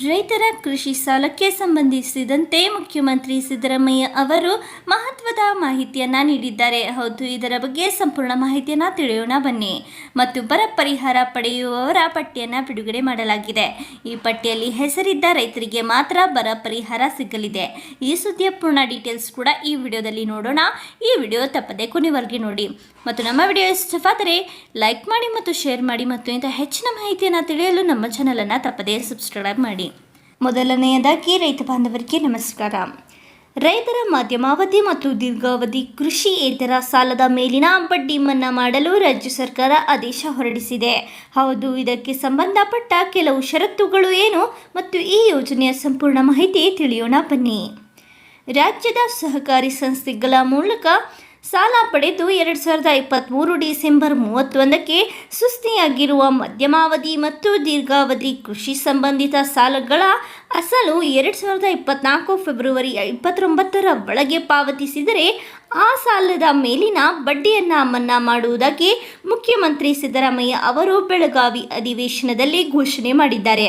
ರೈತರ ಕೃಷಿ ಸಾಲಕ್ಕೆ ಸಂಬಂಧಿಸಿದಂತೆ ಮುಖ್ಯಮಂತ್ರಿ ಸಿದ್ದರಾಮಯ್ಯ ಅವರು ಮಹತ್ವದ ಮಾಹಿತಿಯನ್ನ ನೀಡಿದ್ದಾರೆ. ಹೌದು, ಇದರ ಬಗ್ಗೆ ಸಂಪೂರ್ಣ ಮಾಹಿತಿಯನ್ನ ತಿಳಿಯೋಣ ಬನ್ನಿ. ಮತ್ತು ಬರ ಪರಿಹಾರ ಪಡೆಯುವವರ ಪಟ್ಟಿಯನ್ನ ಬಿಡುಗಡೆ ಮಾಡಲಾಗಿದೆ. ಈ ಪಟ್ಟಿಯಲ್ಲಿ ಹೆಸರಿದ್ದ ರೈತರಿಗೆ ಮಾತ್ರ ಬರ ಪರಿಹಾರ ಸಿಗಲಿದೆ. ಈ ಸುದ್ದಿಯ ಪೂರ್ಣ ಡೀಟೇಲ್ಸ್ ಕೂಡ ಈ ವಿಡಿಯೋದಲ್ಲಿ ನೋಡೋಣ. ಈ ವಿಡಿಯೋ ತಪ್ಪದೆ ಕೊನೆವರೆಗೆ ನೋಡಿ. ಮತ್ತು ನಮ್ಮ ವಿಡಿಯೋ ಇಷ್ಟವಾದರೆ ಲೈಕ್ ಮಾಡಿ ಮತ್ತು ಶೇರ್ ಮಾಡಿ. ಮತ್ತು ಇಂಥ ಹೆಚ್ಚಿನ ಮಾಹಿತಿಯನ್ನು ತಿಳಿಯಲು ನಮ್ಮ ಚಾನಲನ್ನು ತಪ್ಪದೇ ಸಬ್ಸ್ಕ್ರೈಬ್ ಮಾಡಿ. ಮೊದಲನೆಯದಾಗಿ ರೈತ ಬಾಂಧವರಿಗೆ ನಮಸ್ಕಾರ. ರೈತರ ಮಧ್ಯಮಾವಧಿ ಮತ್ತು ದೀರ್ಘಾವಧಿ ಕೃಷಿ ಕೃಷಿಯೇತರ ಸಾಲದ ಮೇಲಿನ ಬಡ್ಡಿ ಮನ್ನಾ ಮಾಡಲು ರಾಜ್ಯ ಸರ್ಕಾರ ಆದೇಶ ಹೊರಡಿಸಿದೆ. ಹೌದು, ಇದಕ್ಕೆ ಸಂಬಂಧಪಟ್ಟ ಕೆಲವು ಷರತ್ತುಗಳು ಏನು ಮತ್ತು ಈ ಯೋಜನೆಯ ಸಂಪೂರ್ಣ ಮಾಹಿತಿ ತಿಳಿಯೋಣ ಬನ್ನಿ. ರಾಜ್ಯದ ಸಹಕಾರಿ ಸಂಸ್ಥೆಗಳ ಮೂಲಕ ಸಾಲ ಪಡೆದು ಎರಡು ಸಾವಿರದ ಇಪ್ಪತ್ತ್ಮೂರು ಡಿಸೆಂಬರ್ ಮೂವತ್ತೊಂದಕ್ಕೆ ಸುಸ್ತಿಯಾಗಿರುವ ಮಧ್ಯಮಾವಧಿ ಮತ್ತು ದೀರ್ಘಾವಧಿ ಕೃಷಿ ಸಂಬಂಧಿತ ಸಾಲಗಳ ಅಸಲು ಎರಡು ಸಾವಿರದ ಇಪ್ಪತ್ತ್ನಾಲ್ಕು ಫೆಬ್ರವರಿ ಇಪ್ಪತ್ತೊಂಬತ್ತರ ಒಳಗೆ ಪಾವತಿಸಿದರೆ ಆ ಸಾಲದ ಮೇಲಿನ ಬಡ್ಡಿಯನ್ನು ಮನ್ನಾ ಮಾಡುವುದಾಗಿ ಮುಖ್ಯಮಂತ್ರಿ ಸಿದ್ದರಾಮಯ್ಯ ಅವರು ಬೆಳಗಾವಿ ಅಧಿವೇಶನದಲ್ಲಿ ಘೋಷಣೆ ಮಾಡಿದ್ದಾರೆ.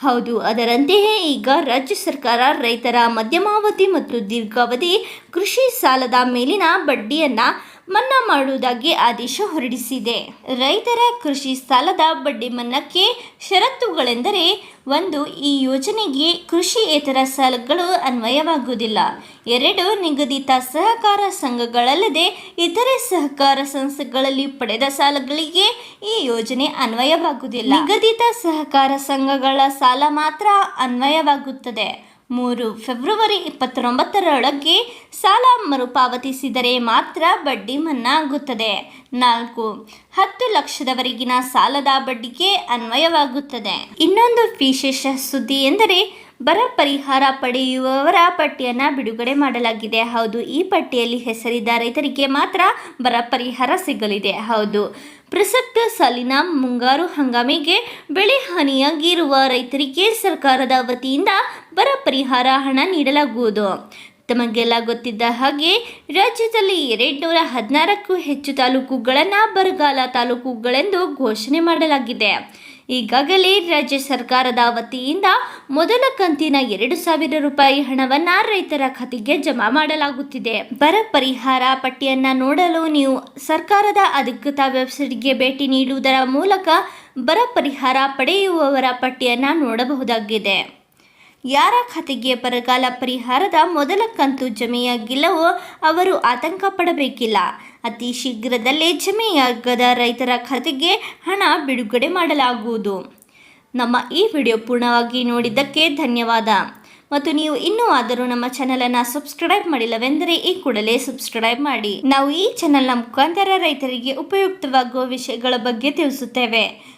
ಹೌದು ಅದರಂತೆಯೇ ಈಗ ರಾಜ್ಯ ಸರ್ಕಾರ ರೈತರ ಮಧ್ಯಮಾವಧಿ ಮತ್ತು ದೀರ್ಘಾವಧಿ ಕೃಷಿ ಸಾಲದ ಮೇಲಿನ ಬಡ್ಡಿಯನ್ನು ಮನ್ನಾ ಮಾಡುವುದಾಗಿ ಆದೇಶ ಹೊರಡಿಸಿದೆ. ರೈತರ ಕೃಷಿ ಸಾಲದ ಬಡ್ಡಿ ಮನ್ನಕ್ಕೆ ಷರತ್ತುಗಳೆಂದರೆ ಒಂದು, ಈ ಯೋಜನೆಗೆ ಕೃಷಿಯೇತರ ಸಾಲಗಳು ಅನ್ವಯವಾಗುವುದಿಲ್ಲ. ಎರಡು, ನಿಗದಿತ ಸಹಕಾರ ಸಂಘಗಳಲ್ಲದೆ ಇತರೆ ಸಹಕಾರ ಸಂಸ್ಥೆಗಳಲ್ಲಿ ಪಡೆದ ಸಾಲಗಳಿಗೆ ಈ ಯೋಜನೆ ಅನ್ವಯವಾಗುವುದಿಲ್ಲ. ನಿಗದಿತ ಸಹಕಾರ ಸಂಘಗಳ ಸಾಲ ಮಾತ್ರ ಅನ್ವಯವಾಗುತ್ತದೆ. ಮೂರು, ಫೆಬ್ರವರಿ ಇಪ್ಪತ್ತೊಂಬತ್ತರೊಳಗೆ ಸಾಲ ಮರುಪಾವತಿಸಿದರೆ ಮಾತ್ರ ಬಡ್ಡಿ ಮನ್ನಾ ಆಗುತ್ತದೆ ನಾಲ್ಕು, ಹತ್ತು ಲಕ್ಷದವರೆಗಿನ ಸಾಲದ ಬಡ್ಡಿಗೆ ಅನ್ವಯವಾಗುತ್ತದೆ. ಇನ್ನೊಂದು ವಿಶೇಷ ಸುದ್ದಿ ಎಂದರೆ, ಬರ ಪರಿಹಾರ ಪಡೆಯುವವರ ಪಟ್ಟಿಯನ್ನು ಬಿಡುಗಡೆ ಮಾಡಲಾಗಿದೆ. ಹೌದು, ಈ ಪಟ್ಟಿಯಲ್ಲಿ ಹೆಸರಿದ್ದ ರೈತರಿಗೆ ಮಾತ್ರ ಬರ ಪರಿಹಾರ ಸಿಗಲಿದೆ. ಹೌದು, ಪ್ರಸಕ್ತ ಸಾಲಿನ ಮುಂಗಾರು ಹಂಗಾಮಿಗೆ ಬೆಳೆ ಹಾನಿಯಾಗಿರುವ ರೈತರಿಗೆ ಸರ್ಕಾರದ ವತಿಯಿಂದ ಬರ ಪರಿಹಾರ ಹಣ ನೀಡಲಾಗುವುದು. ತಮಗೆಲ್ಲ ಗೊತ್ತಿದ್ದ ಹಾಗೆ ರಾಜ್ಯದಲ್ಲಿ ಎರಡ್ನೂರ ಹದಿನಾರಕ್ಕೂ ಹೆಚ್ಚು ತಾಲೂಕುಗಳನ್ನು ಬರಗಾಲ ತಾಲೂಕುಗಳೆಂದು ಘೋಷಣೆ ಮಾಡಲಾಗಿದೆ. ಈಗಾಗಲೇ ರಾಜ್ಯ ಸರ್ಕಾರದ ವತಿಯಿಂದ ಮೊದಲ ಕಂತಿನ ಎರಡು ಸಾವಿರ ರೂಪಾಯಿ ಹಣವನ್ನು ರೈತರ ಖಾತೆಗೆ ಜಮಾ ಮಾಡಲಾಗುತ್ತಿದೆ. ಬರ ಪರಿಹಾರ ಪಟ್ಟಿಯನ್ನು ನೋಡಲು ನೀವು ಸರ್ಕಾರದ ಅಧಿಕೃತ ವೆಬ್ಸೈಟ್ಗೆ ಭೇಟಿ ನೀಡುವುದರ ಮೂಲಕ ಬರ ಪರಿಹಾರ ಪಡೆಯುವವರ ಪಟ್ಟಿಯನ್ನು ನೋಡಬಹುದಾಗಿದೆ. ಯಾರ ಖಾತೆಗೆ ಬರಗಾಲ ಪರಿಹಾರದ ಮೊದಲ ಕಂತು ಜಮೆಯಾಗಿಲ್ಲವೋ ಅವರು ಆತಂಕ ಪಡಬೇಕಿಲ್ಲ. ಅತಿ ಶೀಘ್ರದಲ್ಲೇ ಜಮೆಯಾಗದ ರೈತರ ಖಾತೆಗೆ ಹಣ ಬಿಡುಗಡೆ ಮಾಡಲಾಗುವುದು. ನಮ್ಮ ಈ ವಿಡಿಯೋ ಪೂರ್ಣವಾಗಿ ನೋಡಿದ್ದಕ್ಕೆ ಧನ್ಯವಾದ. ಮತ್ತು ನೀವು ಇನ್ನೂ ಆದರೂ ನಮ್ಮ ಚಾನಲನ್ನು ಸಬ್ಸ್ಕ್ರೈಬ್ ಮಾಡಿಲ್ಲವೆಂದರೆ ಈ ಕೂಡಲೇ ಸಬ್ಸ್ಕ್ರೈಬ್ ಮಾಡಿ. ನಾವು ಈ ಚಾನಲ್ನ ಮುಖಾಂತರ ರೈತರಿಗೆ ಉಪಯುಕ್ತವಾಗುವ ವಿಷಯಗಳ ಬಗ್ಗೆ ತಿಳಿಸುತ್ತೇವೆ.